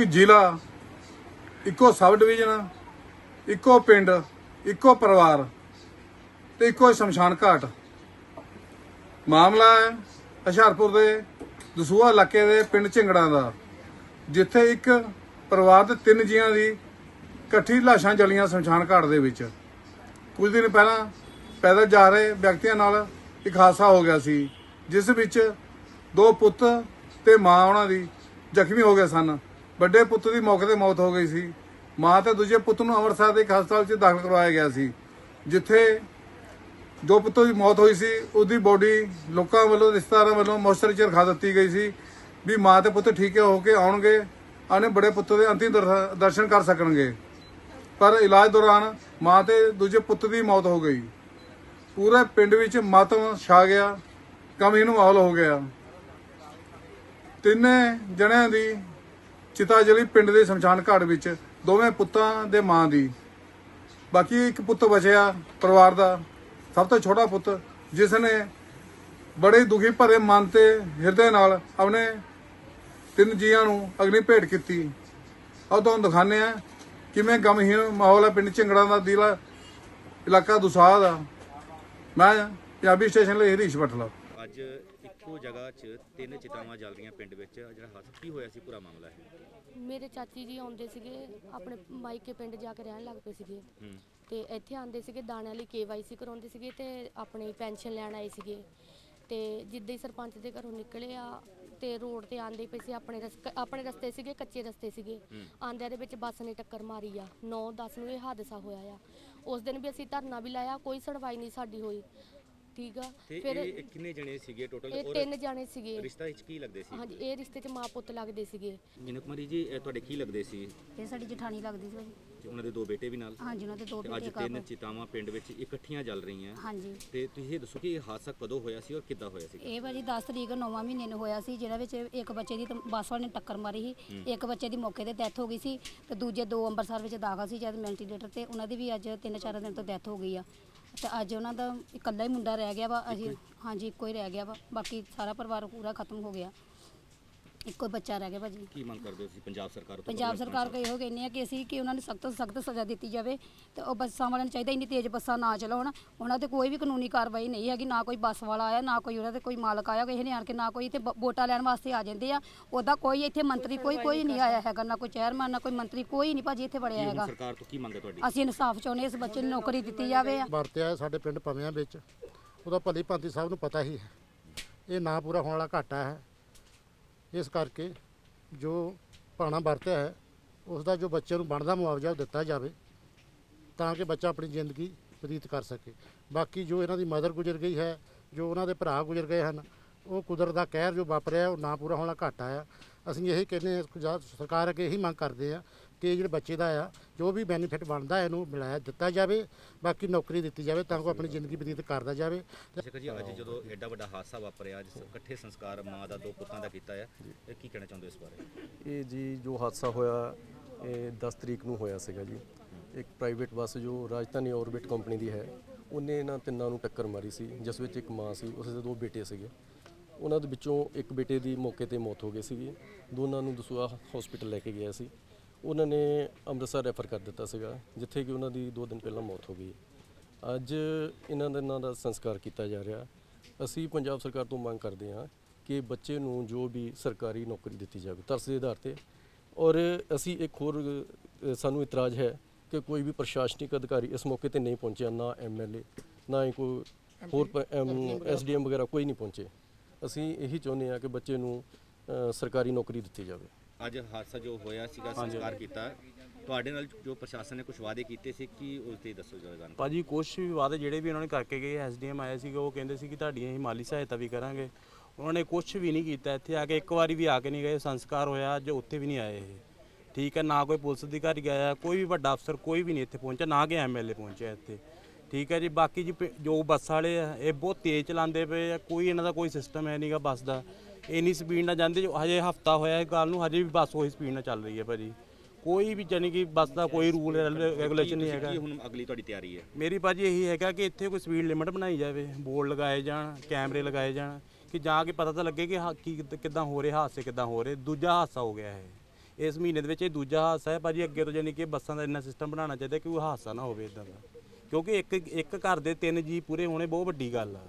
ਇੱਕ ਜ਼ਿਲ੍ਹਾ, ਇੱਕੋ ਸਬ ਡਿਵੀਜ਼ਨ, ਇੱਕੋ ਪਿੰਡ, ਇੱਕੋ ਪਰਿਵਾਰ ਤੇ ਇੱਕੋ ਸ਼ਮਸ਼ਾਨ ਘਾਟ। ਮਾਮਲਾ ਹੈ ਹੁਸ਼ਿਆਰਪੁਰ ਦੇ ਦਸੂਹਾ ਇਲਾਕੇ ਦੇ ਪਿੰਡ ਝਿੰਗੜਾਂ ਦਾ, ਜਿੱਥੇ ਇੱਕ ਪਰਿਵਾਰ ਦੇ ਤਿੰਨ ਜੀਆਂ ਦੀ ਇਕੱਠੀ ਲਾਸ਼ਾਂ ਜਲੀਆਂ ਸ਼ਮਸ਼ਾਨ ਘਾਟ ਦੇ ਵਿੱਚ। ਕੁਝ ਦਿਨ ਪਹਿਲਾਂ ਪੈਦਲ ਜਾ ਰਹੇ ਵਿਅਕਤੀਆਂ ਨਾਲ ਇੱਕ ਹਾਦਸਾ ਹੋ ਗਿਆ ਸੀ, ਜਿਸ ਵਿੱਚ ਦੋ ਪੁੱਤ ਤੇ ਮਾਂ ਉਹਨਾਂ ਦੀ ਜ਼ਖਮੀ ਹੋ ਗਏ ਸਨ। ਵੱਡੇ ਪੁੱਤ ਦੀ ਮੌਕੇ ਤੇ ਮੌਤ ਹੋ ਗਈ ਸੀ। ਮਾਂ ਤੇ ਦੂਜੇ ਪੁੱਤ ਨੂੰ ਅੰਮ੍ਰਿਤਸਰ ਦੇ ਇੱਕ ਹਸਪਤਾਲ 'ਚ ਦਾਖਲ ਕਰਵਾਇਆ ਗਿਆ ਸੀ। ਜਿੱਥੇ ਜੋ ਪੁੱਤੋਂ ਦੀ ਮੌਤ ਹੋਈ ਸੀ। ਉਹਦੀ ਬੋਡੀ ਲੋਕਾਂ ਵੱਲੋਂ, ਰਿਸ਼ਤੇਦਾਰਾਂ ਵੱਲੋਂ ਮੋਸਟਰੀ 'ਚ ਰਖਾ ਦਿੱਤੀ ਗਈ ਸੀ ਵੀ ਮਾਂ ਤੇ ਪੁੱਤ ਠੀਕ ਹੋ ਕੇ ਆਉਣਗੇ ਆਨੇ ਬੜੇ ਪੁੱਤ ਦੇ ਅੰਤਿਮ ਦਰਸ਼ਨ ਕਰ ਸਕਣਗੇ। ਪਰ ਇਲਾਜ ਦੌਰਾਨ ਮਾਂ ਤੇ ਦੂਜੇ ਪੁੱਤ ਦੀ ਮੌਤ ਹੋ ਗਈ। ਪੂਰੇ ਪਿੰਡ ਵਿੱਚ ਮਾਤਮ ਛਾ ਗਿਆ। ਗਮਹੀਨ ਮਾਹੌਲ ਹੋ ਗਿਆ। ਤਿੰਨੇ ਜਣਿਆਂ ਦੀ ਚਿਤਾ ਜਲੀ ਪਿੰਡ ਦੇ ਸ਼ਮਸ਼ਾਨ ਘਾਟ ਵਿੱਚ ਦੋਵੇਂ ਪੁੱਤਾਂ ਦੇ ਮਾਂ ਦੀ। ਬਾਕੀ ਇੱਕ ਪੁੱਤ ਬਚਿਆ ਪਰਿਵਾਰ ਦਾ, ਸਭ ਤੋਂ ਛੋਟਾ ਪੁੱਤ, ਜਿਸ ਨੇ ਬੜੇ ਦੁਖੀ ਭਰੇ ਮਨ ਤੇ ਹਿਰਦੇ ਨਾਲ ਆਪਣੇ ਤਿੰਨ ਜੀਆਂ ਨੂੰ ਅਗਨੀ ਭੇਟ ਕੀਤੀ। ਆਓ ਤੁਹਾਨੂੰ ਦਿਖਾਉਂਦੇ ਆ ਕਿਵੇਂ ਗਮਹੀਨ ਮਾਹੌਲ ਹੈ ਪਿੰਡ ਝਿੰਗੜਾ ਦਾ, ਜ਼ਿਲ੍ਹਾ ਇਲਾਕਾ ਦੁਸਾਹ ਦਾ। ਮੈਂ ਪੰਜਾਬੀ ਸਟੇਸ਼ਨ ਲਈ ਹਰੀਸ਼ ਬਟਲਾ ਅੱਜ ਇੱਕੋ ਜਗ੍ਹਾ 'ਚ ਤਿੰਨ ਚਿਤਾਵਾਂ ਜਲ ਰਹੀਆਂ ਪਿੰਡ ਵਿੱਚ। ਜਿਹੜਾ ਹਾਦਸਾ ਕੀ ਹੋਇਆ ਸੀ? ਪੂਰਾ ਮਾਮਲਾ ਹੈ। ਮੇਰੇ ਚਾਚੀ ਜੀ ਆਉਂਦੇ ਸੀਗੇ ਆਪਣੇ ਮਾਈਕੇ ਪਿੰਡ ਜਾ ਕੇ ਰਹਿਣ ਲੱਗ ਪਏ ਸੀਗੇ। ਹੂੰ। ਤੇ ਇੱਥੇ ਆਉਂਦੇ ਸੀਗੇ ਦਾਣਿਆਂ ਲਈ ਕੇਵਾਈਸੀ ਕਰਾਉਂਦੇ ਸੀਗੇ ਤੇ ਆਪਣੀ ਪੈਨਸ਼ਨ ਲੈਣ ਆਏ ਸੀਗੇ। ਤੇ ਜਿੱਦਾਂ ਹੀ ਸਰਪੰਚ ਦੇ ਘਰੋਂ ਨਿਕਲੇ ਆ ਤੇ ਰੋਡ ਤੇ ਆਂਦੇ ਪਏ ਸੀ ਆਪਣੇ ਆਪਣੇ ਰਸਤੇ ਸੀਗੇ ਕੱਚੇ ਰਸਤੇ ਸੀਗੇ। ਆਂਦਿਆਂ ਦੇ ਵਿੱਚ ਬੱਸ ਨੇ ਟੱਕਰ ਮਾਰੀ ਆ। 9-10 ਨੂੰ ਇਹ ਹਾਦਸਾ ਹੋਇਆ ਆ। ਉਸ ਦਿਨ ਵੀ ਅਸੀਂ ਧਰਨਾ ਵੀ ਲਾਇਆ ਕੋਈ ਸੁਣਵਾਈ ਨਹੀਂ ਸਾਡੀ ਹੋਈ। ਠੀਕ ਆ। ਤੇ ਫਿਰ ਇਹ ਇਹ ਕਿੰਨੇ ਜਣੇ ਸੀਗੇ ਟੋਟਲ ਇਹ ਤਿੰਨ ਜਾਣੇ ਸੀਗੇ। ਰਿਸ਼ਤਾ ਵਿੱਚ ਕੀ ਲੱਗਦੇ ਸੀ? ਹਾਂਜੀ ਇਹ ਰਿਸ਼ਤੇ 'ਚ ਮਾਂ ਪੁੱਤ ਲੱਗਦੇ ਸੀਗੇ। ਮੀਨਾ ਕੁਮਾਰੀ ਜੀ ਇਹ ਤੁਹਾਡੇ ਕੀ ਲੱਗਦੇ ਸੀ? ਇਹ ਸਾਡੀ ਜਠਾਣੀ ਲੱਗਦੀ ਸੀ ਭਾਜੀ। ਤੇ ਉਹਨਾਂ ਦੇ ਦੋ ਬੇਟੇ ਵੀ ਨਾਲ? ਹਾਂਜੀ ਉਹਨਾਂ ਦੇ ਦੋ ਤੇ ਬੇਟੇ ਅੱਜ ਤਿੰਨ ਕਾਬੂ ਚਿਤਾਵਾਂ ਪਿੰਡ ਵਿੱਚ ਇਕੱਠੀਆਂ ਜਲ ਰਹੀਆਂ। ਹਾਂਜੀ। ਤੇ ਤੁਸੀਂ ਇਹ ਦੱਸੋ ਕਿ ਇਹ ਹਾਦਸਾ ਕਦੋਂ ਹੋਇਆ ਸੀ ਔਰ ਕਿੱਦਾਂ ਹੋਇਆ ਸੀ? ਇਹ ਭਾਜੀ 10 ਤਰੀਕ 9ਵਾਂ ਮਹੀਨੇ ਨੂੰ ਹੋਇਆ ਸੀ ਜਿਹਨਾਂ ਵਿੱਚ ਇੱਕ ਬੱਚੇ ਦੀ ਤਾਂ ਬੱਸ ਵਾਲੇ ਨੇ ਟੱਕਰ ਮਾਰੀ ਸੀ। ਇੱਕ ਬੱਚੇ ਦੀ ਮੌਕੇ ਤੇ ਡੈਥ ਹੋ ਗਈ ਸੀ ਤੇ ਦੂਜੇ ਦੋ ਅੰਮ੍ਰਿਤਸਰ ਵਿੱਚ ਦਾਖਲ ਸੀ ਜਦ ਵੈਂਟੀਲੇਟਰ ਤੇ ਉਹਨਾਂ ਦੀ ਵੀ ਅੱਜ 3-4 ਦਿਨ ਤੋਂ ਡੈਥ ਹੋ ਗਈ ਆ। ਤੇ ਅੱਜ ਉਹਨਾਂ ਦਾ ਇਕੱਲਾ ਹੀ ਮੁੰਡਾ ਰਹਿ ਗਿਆ ਵਾ ਅਸੀਂ ਹਾਂਜੀ ਇੱਕੋ ਹੀ ਰਹਿ ਗਿਆ ਵਾ ਬਾਕੀ ਸਾਰਾ ਪਰਿਵਾਰ ਪੂਰਾ ਖਤਮ ਹੋ ਗਿਆ। ਇੱਕੋ ਹੀ ਬੱਚਾ ਰਹਿ ਗਿਆ ਭਾਜੀ। ਕੀ ਮੰਗ ਕਰਦੇ ਹੋ ਤੁਸੀਂ ਪੰਜਾਬ ਸਰਕਾਰ ਤੋਂ ਪੰਜਾਬ ਸਰਕਾਰ ਕੋ ਇਹੋ ਕਹਿੰਦੇ ਆ ਕਿ ਅਸੀਂ ਕਿ ਉਹਨਾਂ ਨੂੰ ਸਖਤ ਤੋਂ ਸਖਤ ਸਜ਼ਾ ਦਿੱਤੀ ਜਾਵੇ ਤੇ ਉਹ ਬੱਸਾਂ ਵਾਲਿਆਂ ਨੂੰ ਚਾਹੀਦਾ ਇੰਨੀ ਤੇਜ਼ ਬੱਸਾਂ ਨਾ ਚਲਾਉਣ। ਉਹਨਾਂ ਤੇ ਕੋਈ ਵੀ ਕਾਨੂੰਨੀ ਕਾਰਵਾਈ ਨਹੀਂ ਹੈਗੀ ਨਾ ਕੋਈ ਬੱਸ ਵਾਲਾ ਆਇਆ ਨਾ ਕੋਈ ਉਹਨਾਂ ਤੇ ਕੋਈ ਮਾਲਕ ਆਇਆ ਕਿਸੇ ਨੇ ਆਣ ਕੇ ਨਾ ਕੋਈ ਇੱਥੇ ਵੋਟਾਂ ਲੈਣ ਵਾਸਤੇ ਆ ਜਾਂਦੇ ਆ। ਉਹਦਾ ਕੋਈ ਇੱਥੇ ਮੰਤਰੀ ਕੋਈ ਕੋਈ ਨਹੀਂ ਆਇਆ ਹੈਗਾ ਨਾ ਕੋਈ ਚੇਅਰਮੈਨ ਨਾ ਕੋਈ ਮੰਤਰੀ ਕੋਈ ਨਹੀਂ ਭਾਜੀ ਇੱਥੇ ਵੜਿਆ ਹੁਣ ਹੈਗਾ। ਸਰਕਾਰ ਤੋਂ ਕੀ ਮੰਗ ਹੈ ਤੁਹਾਡੀ? ਅਸੀਂ ਇਨਸਾਫ ਚਾਹੁੰਦੇ ਇਸ ਬੱਚੇ ਨੂੰ ਨੌਕਰੀ ਦਿੱਤੀ ਜਾਵੇ। ਵਰਤਿਆ ਹੈ ਸਾਡੇ ਪਿੰਡ ਪਵਿਆਂ ਵਿੱਚ। ਉਹਦਾ ਭਲੀ ਭਾਂਤੀ ਸਭ ਨੂੰ ਪਤਾ ਹੀ ਹੈ। ਇਹ ਨਾ ਪੂਰਾ ਹੋਣ ਵਾਲਾ ਘਾਟਾ ਹੈ। ਇਸ ਕਰਕੇ ਜੋ ਭਾਣਾ ਵਰਤਿਆ ਹੈ ਉਸ ਦਾ ਜੋ ਬੱਚੇ ਨੂੰ ਬਣਦਾ ਮੁਆਵਜ਼ਾ ਉਹ ਦਿੱਤਾ ਜਾਵੇ, ਤਾਂ ਕਿ ਬੱਚਾ ਆਪਣੀ ਜ਼ਿੰਦਗੀ ਬਤੀਤ ਕਰ ਸਕੇ। ਬਾਕੀ ਜੋ ਇਹਨਾਂ ਦੀ ਮਦਰ ਗੁਜ਼ਰ ਗਈ ਹੈ, ਜੋ ਉਹਨਾਂ ਦੇ ਭਰਾ ਗੁਜ਼ਰ ਗਏ ਹਨ ਉਹ ਕੁਦਰਤ ਦਾ ਕਹਿਰ ਜੋ ਵਾਪਰਿਆ ਉਹ ਨਾ ਪੂਰਾ ਹੋਣ ਘਾਟਾ ਆ। ਅਸੀਂ ਇਹੀ ਕਹਿੰਦੇ ਹਾਂ ਜਾਂ ਸਰਕਾਰ ਅੱਗੇ ਇਹੀ ਮੰਗ ਕਰਦੇ ਆ ਕਿ ਜਿਹੜੇ ਬੱਚੇ ਦਾ ਆ ਜੋ ਵੀ ਬੈਨੀਫਿਟ ਬਣਦਾ ਇਹਨੂੰ ਮਿਲਾਇਆ ਦਿੱਤਾ ਜਾਵੇ ਬਾਕੀ ਨੌਕਰੀ ਦਿੱਤੀ ਜਾਵੇ ਤਾਂ ਕਿ ਆਪਣੀ ਜ਼ਿੰਦਗੀ ਬਤੀਤ ਕਰਦਾ ਜਾਵੇ। ਸ਼ੇਖਰ ਜੀ ਅੱਜ ਜਦੋਂ ਐਡਾ ਵੱਡਾ ਹਾਦਸਾ ਵਾਪਰਿਆ ਅੱਜ ਇਕੱਠੇ ਸੰਸਕਾਰ ਮਾਂ ਦਾ ਦੋ ਪੁੱਤਾਂ ਦਾ ਕੀਤਾ ਹੈ ਇਹ ਕੀ ਕਹਿਣਾ ਚਾਹੁੰਦੇ ਹੋ ਇਸ ਬਾਰੇ? ਇਹ ਜੀ ਜੋ ਹਾਦਸਾ ਹੋਇਆ ਇਹ 10 ਤਰੀਕ ਨੂੰ ਹੋਇਆ ਸੀਗਾ ਜੀ। ਇੱਕ ਪ੍ਰਾਈਵੇਟ ਬੱਸ ਜੋ ਰਾਜਧਾਨੀ ਔਰਬਿਟ ਕੰਪਨੀ ਦੀ ਹੈ ਉਹਨੇ ਇਹਨਾਂ ਤਿੰਨਾਂ ਨੂੰ ਟੱਕਰ ਮਾਰੀ ਸੀ ਜਿਸ ਵਿੱਚ ਇੱਕ ਮਾਂ ਸੀ ਉਸ ਦੇ ਦੋ ਬੇਟੇ ਸੀਗੇ। ਉਹਨਾਂ ਦੇ ਵਿੱਚੋਂ ਇੱਕ ਬੇਟੇ ਦੀ ਮੌਕੇ ਤੇ ਮੌਤ ਹੋ ਗਈ ਸੀਗੀ। ਦੋਨਾਂ ਨੂੰ ਦਸੂਆ ਹਸਪੀਟਲ ਲੈ ਕੇ ਗਿਆ ਸੀ। ਉਹਨਾਂ ਨੇ ਅੰਮ੍ਰਿਤਸਰ ਰੈਫਰ ਕਰ ਦਿੱਤਾ ਸੀਗਾ ਜਿੱਥੇ ਕਿ ਉਹਨਾਂ ਦੀ 2 ਦਿਨ ਪਹਿਲਾਂ ਮੌਤ ਹੋ ਗਈ। ਅੱਜ ਇਹਨਾਂ ਦੇ ਨਾਂ ਦਾ ਸੰਸਕਾਰ ਕੀਤਾ ਜਾ ਰਿਹਾ। ਅਸੀਂ ਪੰਜਾਬ ਸਰਕਾਰ ਤੋਂ ਮੰਗ ਕਰਦੇ ਹਾਂ ਕਿ ਬੱਚੇ ਨੂੰ ਜੋ ਵੀ ਸਰਕਾਰੀ ਨੌਕਰੀ ਦਿੱਤੀ ਜਾਵੇ ਤਰਸ ਦੇ ਆਧਾਰ ਤੇ। ਔਰ ਅਸੀਂ ਇੱਕ ਹੋਰ ਸਾਨੂੰ ਇਤਰਾਜ਼ ਹੈ ਕਿ ਕੋਈ ਵੀ ਪ੍ਰਸ਼ਾਸਨਿਕ ਅਧਿਕਾਰੀ ਇਸ ਮੌਕੇ ਤੇ ਨਹੀਂ ਪਹੁੰਚਿਆ ਨਾ ਐਮਐਲਏ ਨਾ ਹੀ ਕੋਈ ਹੋਰ ਐਸਡੀਐਮ ਵਗੈਰਾ ਕੋਈ ਨਹੀਂ ਪਹੁੰਚੇ। ਅਸੀਂ ਇਹੀ ਚਾਹੁੰਦੇ ਹਾਂ ਕਿ ਬੱਚੇ ਨੂੰ ਅ, ਸਰਕਾਰੀ ਨੌਕਰੀ ਦਿੱਤੀ ਜਾਵੇ। ਅੱਜ ਹਾਦਸਾ ਜੋ ਹੋਇਆ ਸੀਗਾ ਸੰਸਕਾਰ ਕੀਤਾ। ਤੁਹਾਡੇ ਨਾਲ ਜੋ ਪ੍ਰਸ਼ਾਸਨ ਨੇ ਕੁਝ ਵਾਅਦੇ ਕੀਤੇ ਸੀ ਕੀ ਉਸ ਤੇ ਦੱਸੋ ਜਰਾ ਜਾਣ ਭਾਜੀ ਕੁਛ ਵੀ ਵਾਅਦੇ ਜਿਹੜੇ ਵੀ ਉਹਨਾਂ ਨੇ ਕਰਕੇ ਗਏ ਐਸਡੀਐਮ ਆਏ ਸੀਗੇ ਉਹ ਕਹਿੰਦੇ ਸੀ ਕਿ ਤੁਹਾਡੀਆਂ ਹੀ ਮਾਲੀ ਸਹਾਇਤਾ ਵੀ ਕਰਾਂਗੇ। ਉਹਨਾਂ ਨੇ ਕੁਝ ਵੀ ਨਹੀਂ ਕੀਤਾ ਇੱਥੇ ਆ ਕੇ ਇੱਕ ਵਾਰੀ ਵੀ ਆ ਕੇ ਨਹੀਂ ਗਏ ਸੰਸਕਾਰ ਹੋਇਆ ਅੱਜ ਉੱਥੇ ਵੀ ਨਹੀਂ ਆਏ ਇਹ। ਠੀਕ ਹੈ ਨਾ ਕੋਈ ਪੁਲਿਸ ਅਧਿਕਾਰੀ ਗਿਆ ਕੋਈ ਵੀ ਵੱਡਾ ਅਫਸਰ ਕੋਈ ਵੀ ਨਹੀਂ ਇੱਥੇ ਪਹੁੰਚਿਆ ਨਾ ਕਿ ਐਮਐਲਏ ਪਹੁੰਚਿਆ ਇੱਥੇ। ਠੀਕ ਹੈ ਜੀ ਬਾਕੀ ਜੀ ਪ- ਜੋ ਬੱਸ ਵਾਲੇ ਆ ਇਹ ਬਹੁਤ ਤੇਜ਼ ਚਲਾਉਂਦੇ ਪਏ ਆ ਕੋਈ ਇਹਨਾਂ ਦਾ ਕੋਈ ਸਿਸਟਮ ਹੈ ਨਹੀਂਗਾ ਬੱਸ ਦਾ। ਇੰਨੀ ਸਪੀਡ ਨਾਲ ਜਾਂਦੇ ਜੋ ਹਜੇ ਹਫਤਾ ਹੋਇਆ ਇਹ ਗੱਲ ਨੂੰ ਹਜੇ ਵੀ ਬੱਸ ਉਹੀ ਸਪੀਡ ਨਾਲ ਚੱਲ ਰਹੀ ਹੈ ਭਾਜੀ। ਕੋਈ ਵੀ ਜਾਨੀ ਕਿ ਬੱਸ ਦਾ ਕੋਈ ਰੂਲ ਰੈਗੂਲੇਸ਼ਨ ਨਹੀਂ ਹੈਗਾ। ਕੀ ਹੁਣ ਅਗਲੀ ਤੁਹਾਡੀ ਤਿਆਰੀ ਹੈ। ਮੇਰੀ ਭਾਜੀ ਇਹੀ ਹੈਗਾ ਕਿ ਇੱਥੇ ਕੋਈ ਸਪੀਡ ਲਿਮਟ ਬਣਾਈ ਜਾਵੇ ਬੋਰਡ ਲਗਾਏ ਜਾਣ ਕੈਮਰੇ ਲਗਾਏ ਜਾਣ ਕਿ ਜਾ ਕੇ ਪਤਾ ਤਾਂ ਲੱਗੇ ਕਿ ਹਾ- ਕੀ ਕਿੱਦਾਂ ਹੋ ਰਿਹਾ ਹਾਦਸੇ ਕਿੱਦਾਂ ਹੋ ਰਹੇ ਦੂਜਾ ਹਾਦਸਾ ਹੋ ਗਿਆ ਇਹ। ਇਸ ਮਹੀਨੇ ਦੇ ਵਿੱਚ ਇਹ ਦੂਜਾ ਹਾਦਸਾ ਹੈ। ਭਾਜੀ ਅੱਗੇ ਤੋਂ ਜਾਨੀ ਕਿ ਬੱਸਾਂ ਦਾ ਇੰਨਾ ਸਿਸਟਮ ਬਣਾਉਣਾ ਚਾਹੀਦਾ ਕਿ ਕੋਈ ਹਾਦਸਾ ਨਾ ਹੋਵੇ ਇਦਾਂ ਦਾ। ਕਿਉਂਕਿ ਇੱਕ ਇੱਕ ਘਰ ਦੇ ਤਿੰਨ ਜੀ ਪੂਰੇ ਹੋਣੇ ਬਹੁਤ ਵੱਡੀ ਗੱਲ ਆ।